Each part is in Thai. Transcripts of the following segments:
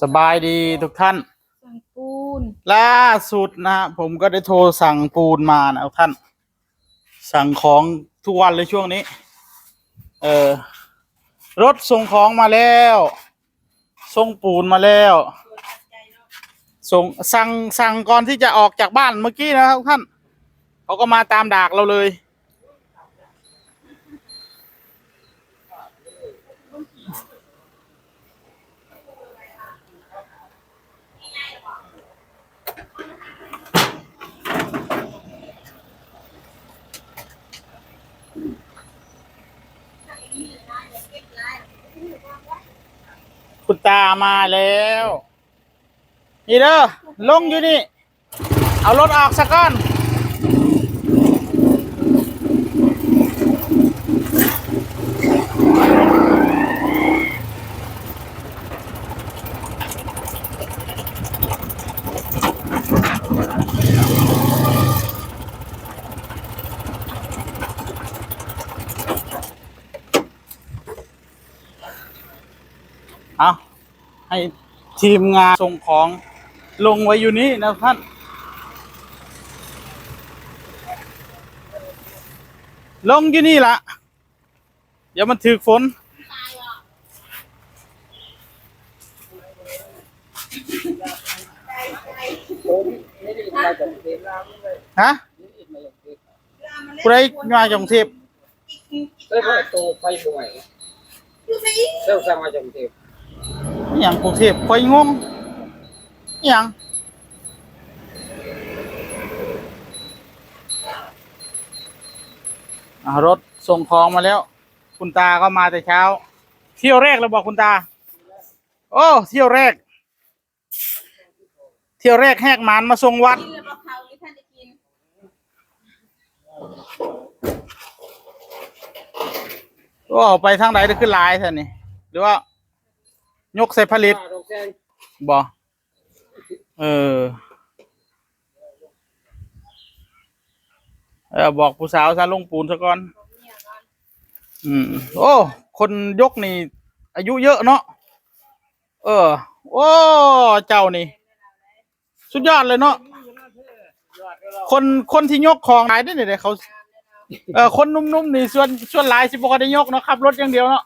สบายดีทุกท่าน สั่งปูน ล่าสุดนะฮะผมก็ได้โทรสั่งปูนมานะทุกท่าน สั่งของทุกวันเลยช่วงนี้ เออรถส่งของมาแล้วส่งปูนมาแล้วส่งสั่งสั่งก่อนที่จะออกจากบ้านเมื่อกี้นะครับทุกท่านเขาก็มาตามดากเราเลย คุณตามาแล้ว นี่เด้อลงอยู่นี่ เอารถออกสักก้อน เอา ให้ทีมงานส่งของลงไว้อยู่นี่นะท่านลงอยู่นี่ละเดี๋ยวมันถือฝนฮะผู้ใดมาจากกรุงเทพเอ้ยพ่อโตไปบ่อยเจ้าสร้างมาจากกรุงเทพ อหย่างกรุงเทพคอยงงอหย่างอ่ารถส่งของมาแล้ว คุณตาก็มาแต่เช้า เที่ยวแรกแล้วบอกคุณตา โอ้เที่ยวแรก เที่ยวแรกแหกหมานมาส่งวัดกินแล้วบอกเขาหรือท่านจะกินก็ออกไปทางไหนได้ขึ้นหลายท่านนี่หรือว่า ยกใส่ผลิตป้าดอกแซงบ่เออเออบอกผู้สาวซะลงปูนซะก่อน อืม โอ้ คนยกนี่ อายุเยอะเนาะ เออ โอ้ เจ้านี่ สุดยอดเลยเนาะ คนคนที่ยกของหลายได้เนี่ยเขาเออคนนุ่มๆนี่ส่วนส่วนหลายสิบ่ค่อยได้ยกเนาะขับรถอย่างเดียวเนาะ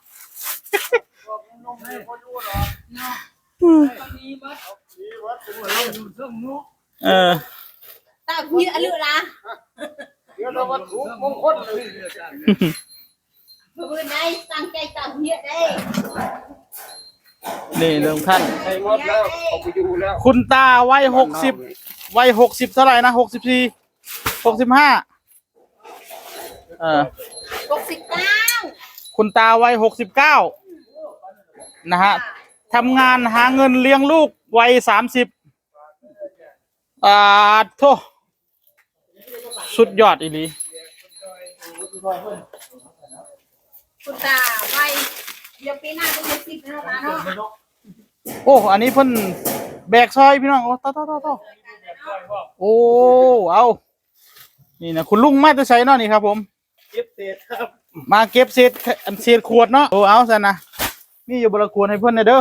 เออตาเหี้ยอะลือละเดี๋ยวเราวัตถุมงคลเลยเพื่อนได้ตั้งใจตาเหี้ยได้นี่เรื่องท่านใช้หมดแล้วเขาไปอยู่แล้ว คุณตาวัยหกสิบวัยหกสิบเท่าไหร่นะหกสิบสี่หกสิบห้าเออหกสิบเก้าคุณตาวัยหกสิบเก้า นะฮะทำงานหาเงินเลี้ยงลูกวัยสามสิบอ่าโทสุดยอดอีหลีคุณตาไว้เดี๋ยวปีหน้าก็จะสิบแล้วนะเนาะโอ้ อันนี้เพิ่นแบกซอยพี่น้อง โอ้ต่อต่อต่อต่อโอ้ เอา นี่นะคุณลุงมาจะใช้เนาะนี่ครับผม เก็บเศษครับ มาเก็บเศษอันเศษขวดเนาะ โอ้ เอาซะนะ มีอยู่บละขวดให้เพื่อนหน่อยเด้อ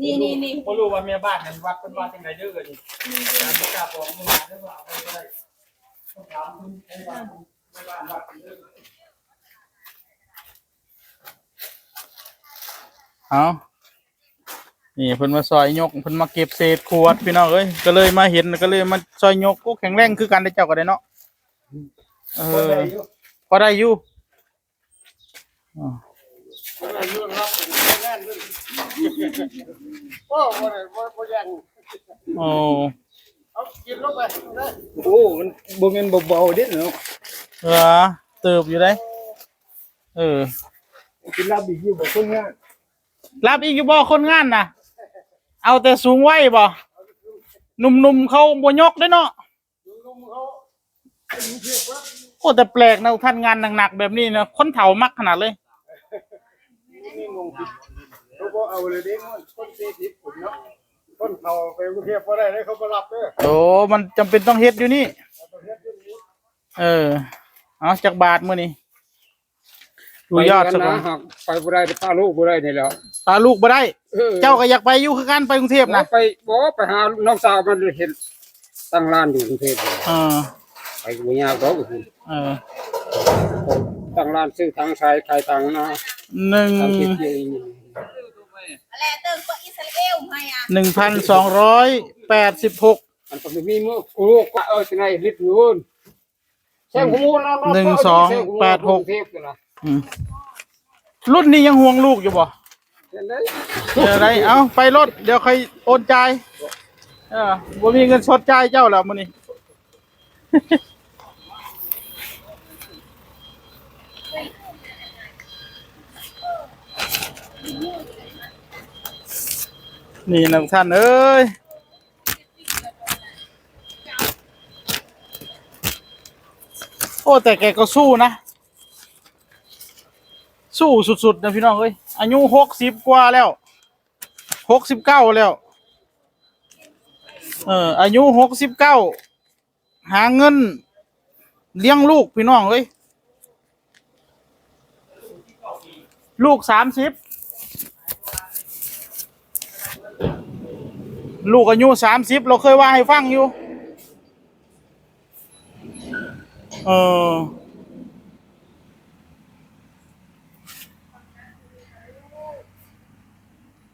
นี่นี่นี่บ่รู้ว่าแม่บ้านนั้นวัดเพิ่นว่าจังไดเด้อก็นี่การประกาศบอกมึงมาเด้อว่าเอาไปได้ต้องถามคุณให้ว่าแม่บ้านวัดเด้อเอานี่เพิ่นมาซอยยกเพิ่นมาเก็บเศษขวดพี่น้องเอ้ยก็เลยมาเห็นก็เลยมาซอยยกโอ้แข็งแรงคือกันได้เจ้าก็ได้เนาะเอบ่อได้อยู่พอได้อ ยู่อ๋อบ่ได้อยู่ครับงานเลยโอ้บ่ได้บ่บ่ยังโอ้เอากินลงไปโอ้มันบ่แม่นเบาๆเด้เนาะเหรอเติบอยู่ได้เออกินลาบอีกอยู่บ่คนงานรับอีกอยู่บ่คนงานน่ะ เอาแต่สูงไว้บ่หนุ่มๆเขาบ่ยกได้เนาะลุงเขาเป็นเพียบว่าโอ้แต่แปลกนะท่านงานหนักๆแบบนี้นะคนเฒ่ามักขนาดเลย นี่งงผิดเขาบอกเอาเลยเด้งมันคนสี่สิบผมเนาะคนเขาไปกรุงเทพบ่ได้เลยเขาบ่รับเด้อโอ้มันจำเป็นต้องเฮ็ดอยู่นี่ ประเทศนี้เออ เอาจากบาทมื้อนี้ดูยอดซะก่อนหากไปบ่ได้พาลูกบ่ได้นี่แหล้วตาลูกบ่ได้เอออเจ้าก็อยากไปอยู่คือกันไปกรุงเทพนะนะไปบ่ไปหาน้องสาวมันเห็นตั้งร้านอยู่กรุงเทพเลยเออไปบ่ยากดอกคือเออตั้งร้านซื้อทางชายขายทางนะ หนึ่งทางคิดเยอะนี่อะไรเติมก็อิสราเอลให้อะหนึ่งพันสองร้อยแปดสิบหกมันก็ไม่มีมือโอ้ก็เออสิไงลิตรอยู่แซ่บหูนะหนึ่งสองแปดหกเทพนะอืมรุ่นนี้ยังห่วงลูกอยู่บ่เห็นไหมเดี๋ยวอะไรเอาไปรถเดี๋ยวใครโอนจ่ายเออบ่มีเงินสดจ่ายเจ้าแล้วมื้อนี้ นี่นะท่านเอ้ยโอ้แต่แกก็สู้นะ สู้สุดๆนะพี่น้องเอ้ยอายุหกสิบกว่าแล้วหกสิบเก้าแล้ว เอออายุหกสิบเก้าหาเงิน เลี้ยงลูกพี่น้องเอ้ยลูกสามสิบ ลูกอายุสามสิบเราเคยว่าให้ฟังอยู่ เออ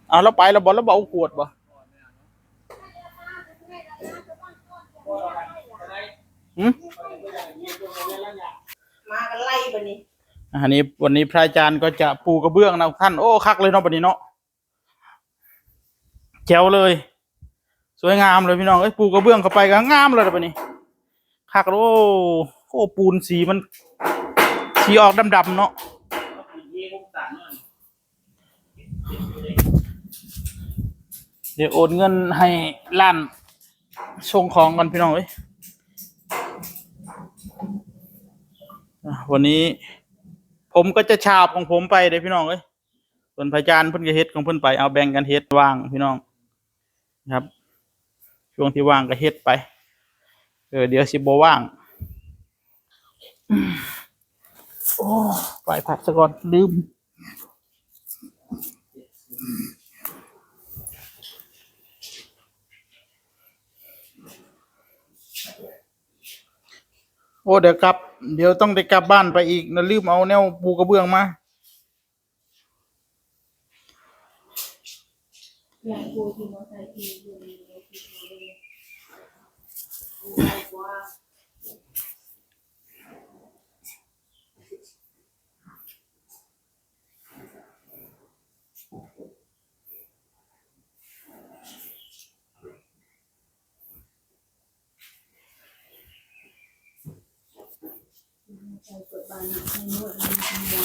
เอาแล้วไปแล้วบอลแล้วบเอาขวดบ่หืมมากันไล่บัดนี้อันนี้วันนี้พระอาจารย์ก็จะปูกระเบื้องนะท่าน โอ้คักเลยเนาะบัดนี้เนาะแจ๋วเลย สวยงามเลยพี่น้องเอ้ยปูกระเบื้องเข้าไปก็งามเลยบัดนี้คักโอ้โอ้ปูนสีมัน สีออกดำๆเนาะเดี๋ยวโอนเงินให้ล้านส่งของกันพี่น้องเอ้ยวันนี้ผมก็จะฉาบของผมไปเด้อพี่น้องเอ้ยส่วนพระอาจารย์เพิ่นก็เฮ็ดของเพิ่นไปเอาแบ่งกันเฮ็ดว่างพี่น้องครับ ช่วงที่ว่างก็เฮ็ดไป เออเดี๋ยวสิบ่ว่างอืมโอ้ไปพักซะก่อนลืม โอ้เดี๋ยวกลับ เดี๋ยวต้องได้กลับบ้านไปอีกนะลืมเอาแนวปูกระเบื้องมา อย่างกูที่มอไซค์ที่อยู่ในรถที่เลยว่า ใส่กดบานให้นวดมันทำยา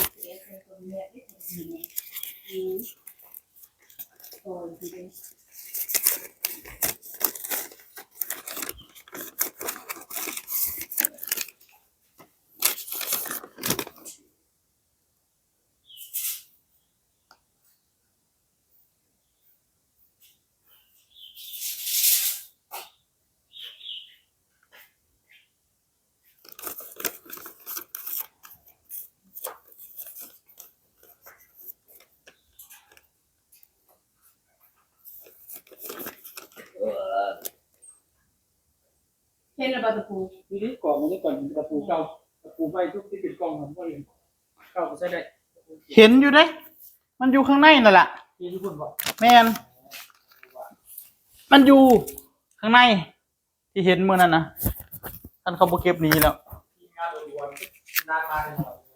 เสียใส่กดแม่ที่ทำเนี่ยอืมก่อนทีเดียวเห็นระบาดตะปูนี่นี่กล่องมันนี่ก่อนตะปูเก่าตะปูใบทุกที่เป็นกล่องมันก็เห็นเก่าก็ใช้ได้เห็นอยู่เด้ มันอยู่ข้างในนั่นแหละที่ทุกคนบอกแมนมันอยู่ข้างใน ที่เห็นเมื่อนั้นนะท่านเขาบ่เก็บหนี้แล้ว ที่งานตัววันนานมาเลย